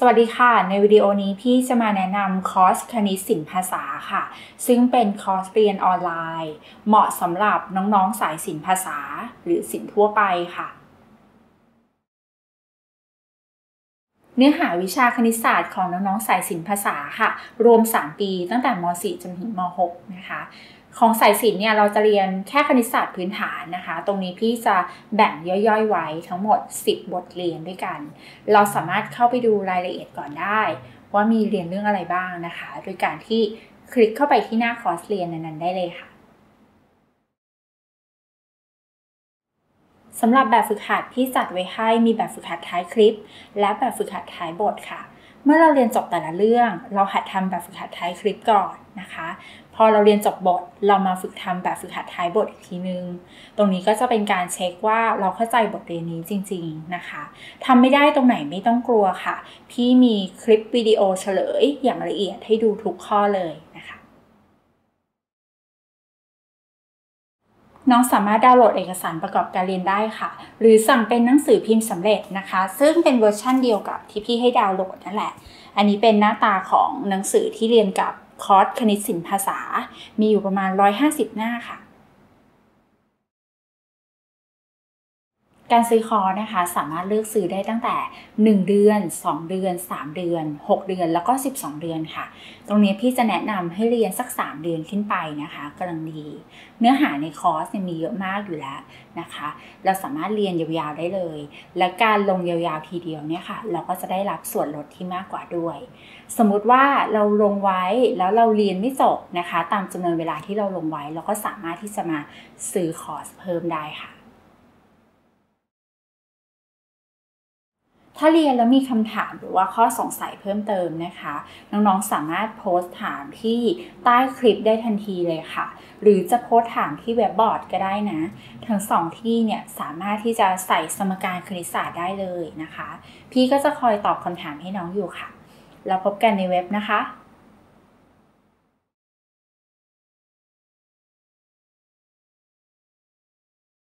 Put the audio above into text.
สวัสดีค่ะ ในวิดีโอนี้พี่จะมาแนะนำคอร์สคณิตศิลป์ภาษาค่ะ ซึ่งเป็นคอร์สเรียนออนไลน์ เหมาะสำหรับน้องๆสายศิลป์ภาษา หรือศิลป์ทั่วไปค่ะ เนื้อหาวิชาคณิตศาสตร์ของน้องๆสายศิลป์ภาษาค่ะ รวม 3 ปีตั้งแต่ม .4 จนถึงม .6 นะคะของสายศิลป์เนี่ยเราจะเรียนแค่คณิตศาสตร์พื้นฐานนะคะ ตรงนี้พี่จะแบ่งย่อยๆไว้ทั้งหมด 10 บทเรียนด้วยกัน เราสามารถเข้าไปดูรายละเอียดก่อนได้ ว่ามีเรียนเรื่องอะไรบ้างนะคะ โดยการที่คลิกเข้าไปที่หน้าคอร์สเรียนนั้นๆได้เลยค่ะ สำหรับแบบฝึกหัดที่จัดไว้ให้มีแบบฝึกหัดท้ายคลิป และแบบฝึกหัดท้ายบทค่ะ เมื่อเราเรียนจบแต่ละเรื่อง เราหัดทำแบบฝึกหัดท้ายคลิปก่อนนะคะ พอเราเรียนจบบท เรามาฝึกทำแบบฝึกหัดท้ายบทอีกทีนึง ตรงนี้ก็จะเป็นการเช็คว่าเราเข้าใจบทเรียนนี้จริง ๆนะคะทำไม่ได้ตรงไหนไม่ต้องกลัวค่ะ พี่มีคลิปวิดีโอเฉลยอย่างละเอียดให้ดูทุกข้อเลย น้องสามารถดาวน์โหลดเอกสารประกอบการเรียนได้ค่ะ หรือสั่งเป็นหนังสือพิมพ์สำเร็จนะคะ ซึ่งเป็นเวอร์ชั่นเดียวกับที่พี่ให้ดาวน์โหลดนั่นแหละ อันนี้เป็นหน้าตาของหนังสือที่เรียนกับคอร์สคณิตศิลป์ภาษา มีอยู่ประมาณ 150 หน้าค่ะ การซื้อคอร์สนะคะสามารถเลือกซื้อได้ตั้งแต่ 1 เดือน 2 เดือน 3 เดือน 6 เดือนแล้วก็ 12 เดือนค่ะ ตรงนี้พี่จะแนะนำให้เรียนสัก 3 เดือนขึ้นไปนะคะกำลังดี เนื้อหาในคอร์สมีเยอะมากอยู่แล้วนะคะ เราสามารถเรียนยาวๆได้เลย และการลงยาวๆทีเดียวเนี่ยค่ะ เราก็จะได้รับส่วนลดที่มากกว่าด้วย สมมุติว่าเราลงไว้แล้วเราเรียนไม่จบนะคะ ตามจำนวนเวลาที่เราลงไว้เราก็สามารถที่จะมาซื้อคอร์สเพิ่มได้ค่ะ ถ้าเรียนแล้วมีคำถามหรือว่าข้อสงสัยเพิ่มเติมนะคะ น้องๆสามารถโพสต์ถามที่ใต้คลิปได้ทันทีเลยค่ะ หรือจะโพสต์ถามที่เว็บบอร์ดก็ได้นะ ทั้งสองที่เนี่ยสามารถที่จะใส่สมการคณิตศาสตร์ได้เลยนะคะ พี่ก็จะคอยตอบคำถามให้น้องอยู่ค่ะ แล้วพบกันในเว็บนะคะ